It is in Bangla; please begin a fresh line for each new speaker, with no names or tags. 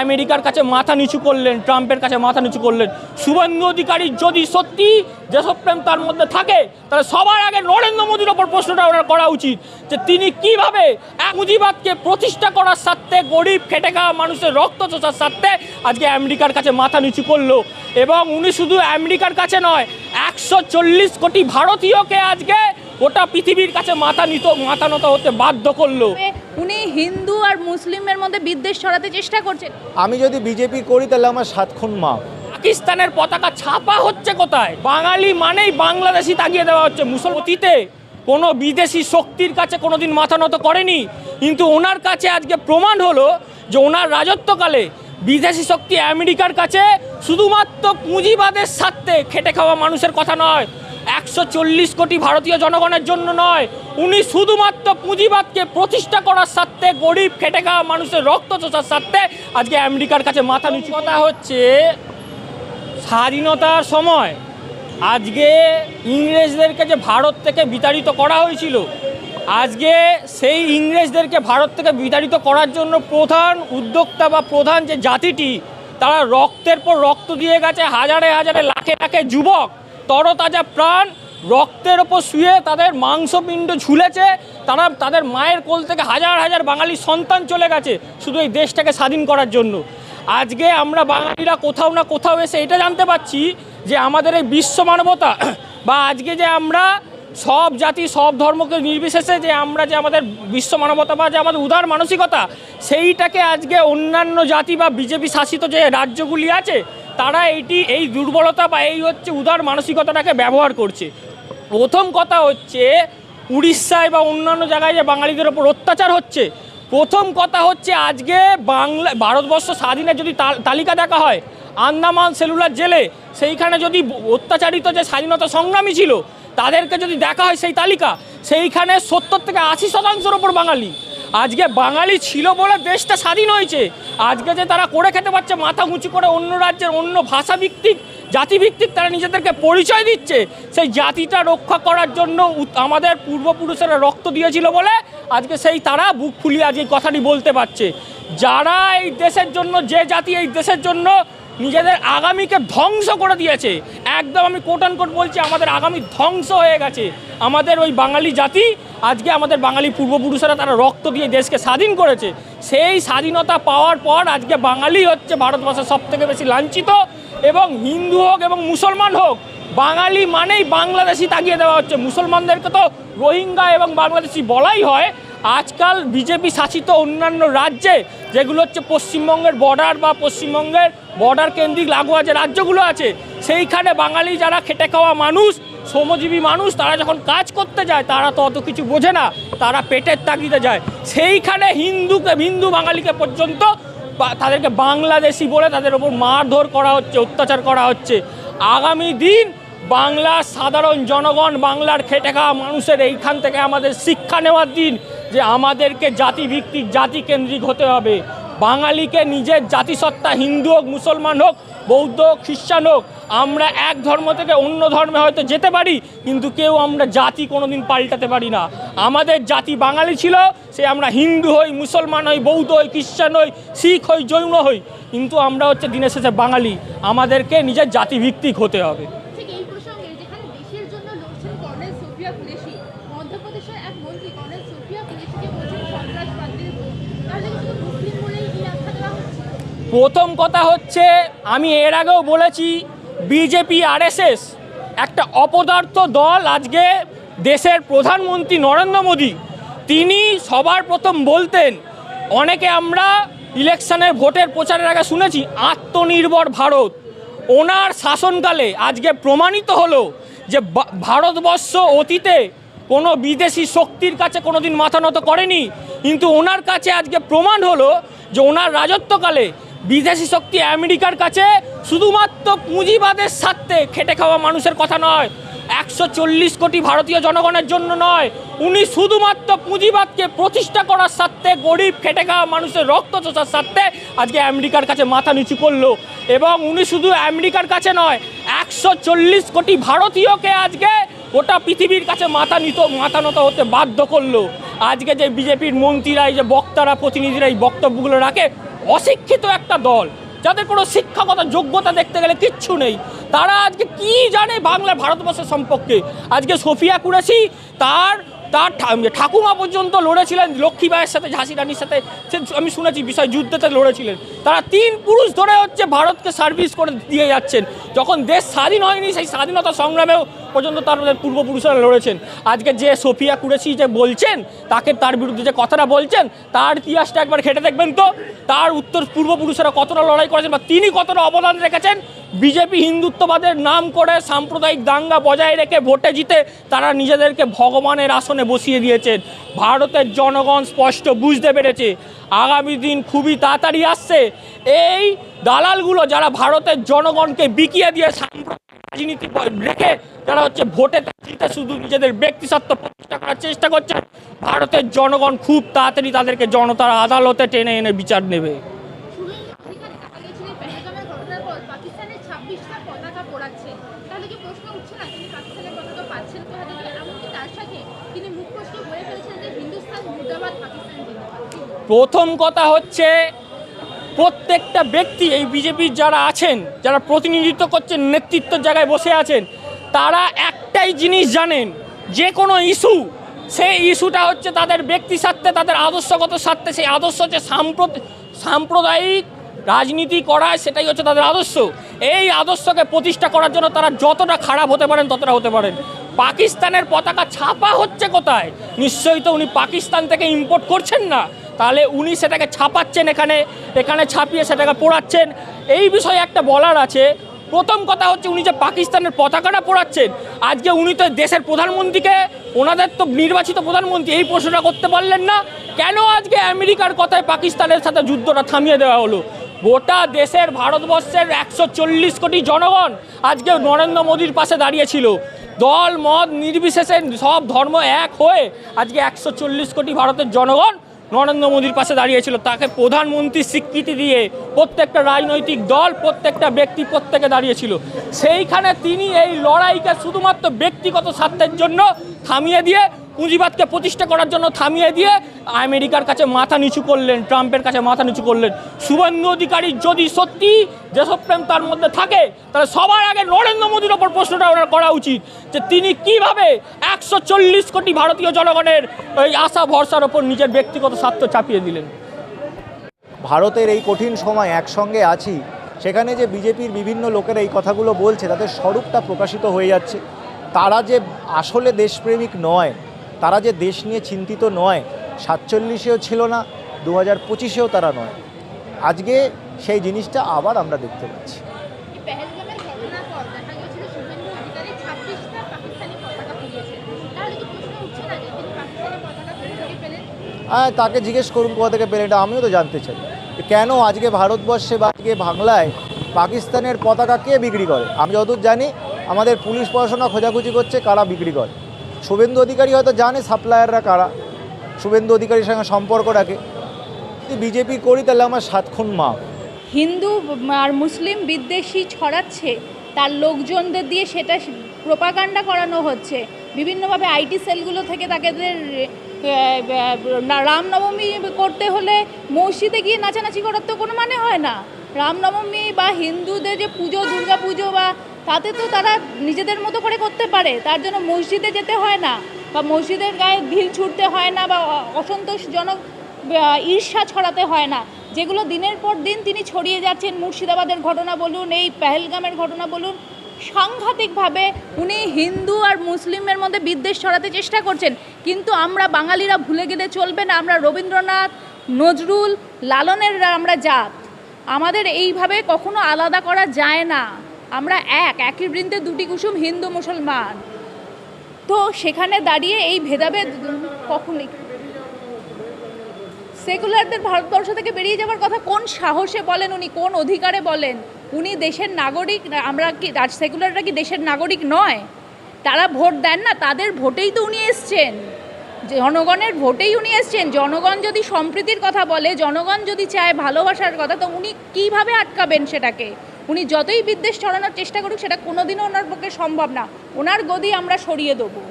আমেরিকার কাছে মাথা নিচু করলেন, ট্রাম্পের কাছে মাথা নিচু করলেন। শুভেন্দু অধিকারী যদি সত্যি দেশপ্রেম তার মধ্যে থাকে, তাহলে সবার আগে নরেন্দ্র মোদীর ওপর প্রশ্নটা ওনার করা উচিত, যে তিনি কীভাবে এক মুজিবাদকে প্রতিষ্ঠা করার স্বার্থে, গরিব, খেটে খাওয়া মানুষের রক্ত চোষার স্বার্থে আজকে আমেরিকার কাছে মাথা নিচু করল। এবং উনি শুধু আমেরিকার কাছে নয়, একশো কোটি ভারতীয়কে আজকে গোটা পৃথিবীর কাছে মাথা নিত মাথা নত হতে বাধ্য করল।
উনি হিন্দু আর মুসলিমের মধ্যে বিদ্বেষ ছড়াতে চেষ্টা করছেন।
আমি যদি বিজেপি করি তাহলে আমার সাত খুন মা।
পাকিস্তানের পতাকা ছাপা হচ্ছে কোথায়? বাঙালি মানেই বাংলাদেশি তাগিয়ে দেওয়া হচ্ছে। মুসলমতিতে কোনো বিদেশি শক্তির কাছে কোনোদিন মাথা নত করেনি। কিন্তু ওনার কাছে আজকে প্রমাণ হলো যে ওনার রাজত্বকালে বিদেশি শক্তি আমেরিকার কাছে শুধুমাত্র পুঁজিবাদের স্বার্থে খেটে খাওয়া মানুষের কথা নয় একশো চল্লিশ কোটি ভারতীয় জনগণের জন্য নয়, উনি শুধুমাত্র পুঁজিবাদকে প্রতিষ্ঠা করার স্বার্থে, গরিব, খেটে খাওয়া মানুষের রক্ত চোষার স্বার্থে আজকে আমেরিকার কাছে মাথা নিচু কথা হচ্ছে। স্বাধীনতার সময় আজকে ইংরেজদেরকে যে ভারত থেকে বিতাড়িত করা হয়েছিল, আজকে সেই ইংরেজদেরকে ভারত থেকে বিতাড়িত করার জন্য প্রধান উদ্যোক্তা বা প্রধান যে জাতিটি, তারা রক্তের পর রক্ত দিয়ে গেছে হাজারে হাজারে লাখে লাখে যুবক। তরতাজা প্রাণ রক্তের ওপর শুয়ে তাদের মাংসপিণ্ড ঝুলেছে, তারা তাদের মায়ের কোল থেকে হাজার হাজার বাঙালি সন্তান চলে গেছে শুধু এই দেশটাকে স্বাধীন করার জন্য। আজকে আমরা বাঙালিরা কোথাও না কোথাও এসে এটা জানতে পারছি যে আমাদের এই বিশ্ব মানবতা বা আজকে যে আমরা সব জাতি, সব ধর্মকে নির্বিশেষে যে আমরা যে আমাদের বিশ্ব মানবতা বা যে আমাদের উদার মানসিকতা, সেইটাকে আজকে অন্যান্য জাতি বা বিজেপি শাসিত যে রাজ্যগুলি আছে তারা এইটি এই দুর্বলতা বা এই হচ্ছে উদার মানসিকতাটাকে ব্যবহার করছে। প্রথম কথা হচ্ছে, উড়িষ্যায় বা অন্যান্য জায়গায় যে বাঙালিদের ওপর অত্যাচার হচ্ছে, প্রথম কথা হচ্ছে আজকে বাংলা, ভারতবর্ষ স্বাধীনের যদি তাল- তালিকা দেখা হয়, আন্দামান সেলুলার জেলে, সেইখানে যদি অত্যাচারিত যে স্বাধীনতা সংগ্রামী ছিল, তাদেরকে যদি দেখা হয় সেই তালিকা, সেইখানে সত্তর থেকে আশি শতাংশের ওপর বাঙালি। আজকে বাঙালি ছিল বলে দেশটা স্বাধীন হয়েছে। আজকে যে তারা করে খেতে পারছে, মাথা উঁচু করে অন্য রাজ্যের, অন্য ভাষা ভিত্তিক জাতিভিত্তিক তারা নিজেদেরকে পরিচয় দিচ্ছে, সেই জাতিটা রক্ষা করার জন্য আমাদের পূর্বপুরুষেরা রক্ত দিয়েছিল বলে আজকে সেই তারা বুক ফুলিয়ে আজকে এই কথাটি বলতে পারছে। যারা এই দেশের জন্য, যে জাতি এই দেশের জন্য নিজেদের আগামীকে ধ্বংস করে দিয়েছে, একদম আমি কোট কোট বলছি, আমাদের আগামী ধ্বংস হয়ে গেছে। আমাদের ওই বাঙালি জাতি, আজকে আমাদের বাঙালি পূর্বপুরুষেরা তারা রক্ত দিয়ে দেশকে স্বাধীন করেছে। সেই স্বাধীনতা পাওয়ার পর আজকে বাঙালি হচ্ছে ভারতবর্ষের সব থেকে বেশি লাঞ্ছিত এবং হিন্দু হোক এবং মুসলমান হোক, বাঙালি মানেই বাংলাদেশি তাগিয়ে দেওয়া হচ্ছে। মুসলমানদেরকে তো রোহিঙ্গা এবং বাংলাদেশি বলাই হয়। আজকাল বিজেপি শাসিত অন্যান্য রাজ্যে, যেগুলো হচ্ছে পশ্চিমবঙ্গের বর্ডার বা পশ্চিমবঙ্গের বর্ডার কেন্দ্রিক লাগোয়া যে রাজ্যগুলো আছে, সেইখানে বাঙালি যারা খেটে খাওয়া মানুষ শ্রমজীবী মানুষ, তারা যখন কাজ করতে যায়, তারা তো অত কিছু বোঝে না, তারা পেটের তাগিদে যায়। সেইখানে হিন্দুকে হিন্দু বাঙালিকে পর্যন্ত তাদেরকে বাংলাদেশি বলে তাদের ওপর মারধর করা হচ্ছে, অত্যাচার করা হচ্ছে। আগামী দিন বাংলার সাধারণ জনগণ, বাংলার খেটে খাওয়া মানুষের এইখান থেকে আমাদের শিক্ষা নেওয়ার দিন, যে আমাদেরকে জাতিভিত্তিক, জাতিকেন্দ্রিক হতে হবে। বাঙালিকে নিজের জাতিসত্তা, হিন্দু হোক, মুসলমান হোক, বৌদ্ধ হোক, খ্রিস্টান হোক, আমরা এক ধর্ম থেকে অন্য ধর্মে হয়তো যেতে পারি, কিন্তু কেউ আমরা জাতি কোনোদিন পাল্টাতে পারি না। আমাদের জাতি বাঙালি ছিল, সে আমরা হিন্দু হই, মুসলমান হই, বৌদ্ধ হই, খ্রিস্টান হই, শিখ হই, জৈন হই, কিন্তু আমরা হচ্ছে দিনের শেষে বাঙালি। আমাদেরকে নিজের জাতিভিত্তিক হতে হবে
ঠিক এই প্রসঙ্গে যেখানে দেশের জন্য লড়ছেন কর্নেল সোফিয়া কুরেশি মধ্যপ্রদেশের এক মন্ত্রী কর্নেল সোফিয়া কুরেশিকে বলছেন সন্ত্রাসবাদীর ভোট তাহলে কি শুধু মুসলিম বলেই কি আখ্যা দেওয়া হচ্ছে
প্রথম কথা হচ্ছে, আমি এর আগেও বলেছি, বিজেপি, আরএসএস একটা অপদার্থ দল আজকে দেশের প্রধানমন্ত্রী নরেন্দ্র মোদী। তিনি সবার প্রথম বলতেন, অনেকে আমরা ইলেকশনের ভোটের প্রচারের আগে শুনেছি, আত্মনির্ভর ভারত। ওনার শাসনকালে আজকে প্রমাণিত হলো যে ভারতবর্ষ অতীতে কোনো বিদেশি শক্তির কাছে কোনোদিন মাথা নত করেনি। কিন্তু ওনার কাছে আজকে প্রমাণ হলো যে ওনার রাজত্বকালে বিদেশি শক্তি আমেরিকার কাছে শুধুমাত্র পুঁজিবাদের স্বার্থে খেটে খাওয়া মানুষের কথা নয়, একশো কোটি ভারতীয় জনগণের জন্য নয়, উনি শুধুমাত্র পুঁজিবাদকে প্রতিষ্ঠা করার স্বার্থে, গরিব খেটে খাওয়া মানুষের রক্ত চোষার স্বার্থে আজকে আমেরিকার কাছে মাথা নিচু করল। এবং উনি শুধু আমেরিকার কাছে নয়, একশো কোটি ভারতীয়কে আজকে গোটা পৃথিবীর কাছে মাথা নিত, মাথা নত হতে বাধ্য করল। আজকে যে বিজেপির মন্ত্রীরা, এই যে বক্তারা, প্রতিনিধিরা এই বক্তব্যগুলো রাখে অশিক্ষিত একটা দল, যাদের কোনো শিক্ষাগত যোগ্যতা দেখতে গেলে কিচ্ছু নেই, তারা আজকে কি জানে বাংলা ভারতবর্ষের সম্পর্কে? আজকে সোফিয়া কুরেশি তার তার ঠাকুমা পর্যন্ত লড়েছিলেন লক্ষ্মীবাইয়ের সাথে, ঝাঁসি রানীর সাথে, সে আমি শুনেছি বিষয়, যুদ্ধতে লড়েছিলেন। তারা তিন পুরুষ ধরে হচ্ছে ভারতকে সার্ভিস করে দিয়ে যাচ্ছেন। যখন দেশ স্বাধীন হয়নি, সেই স্বাধীনতা সংগ্রামেও পর্যন্ত তার পূর্বপুরুষরা লড়েছেন। আজকে যে সোফিয়া কুরেশি যে বলছেন, তাকে তার বিরুদ্ধে যে কথাটা বলছেন, তার ইতিহাসটা একবার ঘেটে দেখবেন তো? তার উত্তর পূর্বপুরুষেরা কতটা লড়াই করেছেন বা তিনি কতটা অবদান রেখেছেন? বিজেপি হিন্দুত্ববাদের নাম করে সাম্প্রদায়িক দাঙ্গা বজায় রেখে ভোটে জিতে তারা নিজেদেরকে ভগবানের আসনে বসিয়ে দিয়েছেন। ভারতের জনগণ স্পষ্ট বুঝতে পেরেছে। আগামী দিন খুবই তাড়াতাড়ি আসছে। এই দালালগুলো যারা ভারতের জনগণকে বিকিয়ে দিয়ে রাজনীতি রেখে তারা হচ্ছে ভোটে জিতে শুধু নিজেদের ব্যক্তিস্বার্থ প্রতিষ্ঠা করার চেষ্টা করছে ভারতের জনগণ খুব তাড়াতাড়ি তাদেরকে জনতার আদালতে টেনে এনে বিচার নেবে
শুভেন্দু অধিকারী দেখা গেছিল পেহেলগামের ঘটনার পর পাকিস্তানের ছাব্বিশটা পতাকা পোড়াচ্ছে তাহলে কি প্রশ্ন উঠছে না তিনি পাকিস্তানের পতাকা পাচ্ছেন কোথা থেকে এমনকি তার সাথে তিনি মুখোশটি বলে ফেলেছেন যে হিন্দুস্তান মুর্দাবাদ পাকিস্তান জিন্দাবাদ
প্রথম কথা হচ্ছে প্রত্যেকটা ব্যক্তি, এই বিজেপির যারা আছেন, যারা প্রতিনিধিত্ব করছেন নেতৃত্বের জায়গায় বসে আছেন, তারা একটাই জিনিস জানেন, যে কোনো ইস্যু, সেই ইস্যুটা হচ্ছে তাদের ব্যক্তি স্বার্থে, তাদের আদর্শগত স্বার্থে, সেই আদর্শ হচ্ছে সাম্প্রদায়িক রাজনীতি করা, সেটাই হচ্ছে তাদের আদর্শ। এই আদর্শকে প্রতিষ্ঠা করার জন্য তারা যতটা খারাপ হতে পারেন, ততটা হতে পারেন। পাকিস্তানের পতাকা ছাপা হচ্ছে কোথায়? নিশ্চয়ই তো উনি পাকিস্তান থেকে ইম্পোর্ট করছেন না। তাহলে উনি সেটাকে ছাপাচ্ছেন এখানে এখানে ছাপিয়ে সেটাকে পোড়াচ্ছেন। এই বিষয়ে একটা বলার আছে। প্রথম কথা হচ্ছে উনি যে পাকিস্তানের পতাকাটা পোড়াচ্ছেন, আজকে উনি তো দেশের প্রধানমন্ত্রীকে, ওনাদের তো নির্বাচিত প্রধানমন্ত্রী, এই প্রশ্নটা করতে পারলেন না। কেন আজকে আমেরিকার কথায় পাকিস্তানের সাথে যুদ্ধটা থামিয়ে দেওয়া হলো? গোটা দেশের ভারতবর্ষের একশো চল্লিশ কোটি জনগণ আজকে নরেন্দ্র মোদীর পাশে দাঁড়িয়েছিল। দল, মত নির্বিশেষে সব ধর্ম এক হয়ে আজকে একশো চল্লিশ কোটি ভারতের জনগণ নরেন্দ্র মোদীর পাশে দাঁড়িয়েছিল। তাকে প্রধানমন্ত্রী স্বীকৃতি দিয়ে প্রত্যেকটা রাজনৈতিক দল, প্রত্যেকটা ব্যক্তি প্রত্যেকে দাঁড়িয়েছিল। সেইখানে তিনি এই লড়াইকে শুধুমাত্র ব্যক্তিগত স্বার্থের জন্য থামিয়ে দিয়ে পুঁজিবাদকে প্রতিষ্ঠা করার জন্য থামিয়ে দিয়ে আমেরিকার কাছে মাথা নিচু করলেন, ট্রাম্পের কাছে মাথা নিচু করলেন। শুভেন্দু অধিকারী যদি সত্যি দেশপ্রেম তার মধ্যে থাকে, তাহলে সবার আগে নরেন্দ্র মোদীর ওপর প্রশ্নটা ওনার করা উচিত, যে তিনি কীভাবে একশো চল্লিশ কোটি ভারতীয় জনগণের ওই আশা, ভরসার ওপর নিজের ব্যক্তিগত স্বার্থ চাপিয়ে দিলেন।
ভারতের এই কঠিন সময় একসঙ্গে আছি, সেখানে যে বিজেপির বিভিন্ন লোকেরা এই কথাগুলো বলছে তাদের স্বরূপটা প্রকাশিত হয়ে যাচ্ছে। তারা যে আসলে দেশপ্রেমিক নয় তারা যে দেশ নিয়ে চিন্তিত নয় সাতচল্লিশেও ছিল না দু হাজার পঁচিশেও তারা নয়। আজকে সেই জিনিসটা আবার আমরা দেখতে পাচ্ছি। হ্যাঁ তাকে জিজ্ঞেস করুন কোথা থেকে পেলেন এটা আমিও তো জানতে চাই। কেন আজকে ভারতবর্ষে বা আজকে বাংলায় পাকিস্তানের পতাকা কে বিক্রি করে? আমি যতদূর জানি আমাদের পুলিশ পড়াশোনা খোঁজাখুঁজি করছে কারা বিক্রি করে। শুভেন্দু অধিকারী হয়তো জানে সাপ্লায়াররা কারা, শুভেন্দু অধিকারীর সঙ্গে সম্পর্ক রাখে। যদি বিজেপি করি, তাহলে আমার সাতক্ষণ মা
হিন্দু আর মুসলিম বিদ্বেষী ছড়াচ্ছে, তার লোকজনদের দিয়ে সেটা প্রোপাগান্ডা করানো হচ্ছে। বিভিন্নভাবে আইটি সেলগুলো থেকে তাদের রামনবমী করতে হলে মসজিদে গিয়ে নাচানাচি করার তো কোনো মানে হয় না। রামনবমী বা হিন্দুদের যে পুজো দুর্গা পুজো বা তাতে তো তারা নিজেদের মতো করে করতে পারে। তার জন্য মসজিদে যেতে হয় না বা মসজিদের গায়ে ভিল ছুটতে হয় না বা অসন্তোষজনক ঈর্ষা ছড়াতে হয় না। যেগুলো দিনের পর দিন তিনি ছড়িয়ে যাচ্ছেন, মুর্শিদাবাদের ঘটনা বলুন, এই পেহেলগামের ঘটনা বলুন, সাংঘাতিকভাবে উনি হিন্দু আর মুসলিমের মধ্যে বিদ্বেষ ছড়াতে চেষ্টা করছেন। কিন্তু আমরা বাঙালিরা ভুলে গেলে চলবে না, আমরা রবীন্দ্রনাথ, নজরুল লালনের আমরা জাত। আমাদের এইভাবে কখনো আলাদা করা যায় না। আমরা এক, একই বৃন্তে দুটি কুসুম হিন্দু মুসলমান। তো সেখানে দাঁড়িয়ে এই ভেদাভেদ কখনই সেকুলারদের ভারতবর্ষ থেকে বেরিয়ে যাওয়ার কথা কোন সাহসে বলেন উনি, কোন অধিকারে বলেন? উনি দেশের নাগরিক, আমরা কি সেকুলাররা কি দেশের নাগরিক নয়? তারা ভোট দেন না, তাদের ভোটেই তো উনি এসছেন। জনগণের ভোটেই উনি এসছেন। জনগণ যদি সম্প্রীতির কথা বলে, জনগণ যদি চায় ভালোবাসার কথা, তো উনি কীভাবে আটকাবেন সেটাকে? উনি যতই বিদ্বেষ ছড়ানোর চেষ্টা করুক, সেটা কোনোদিনও ওনার পক্ষে সম্ভব না। ওনার গদি আমরা সরিয়ে দেবো।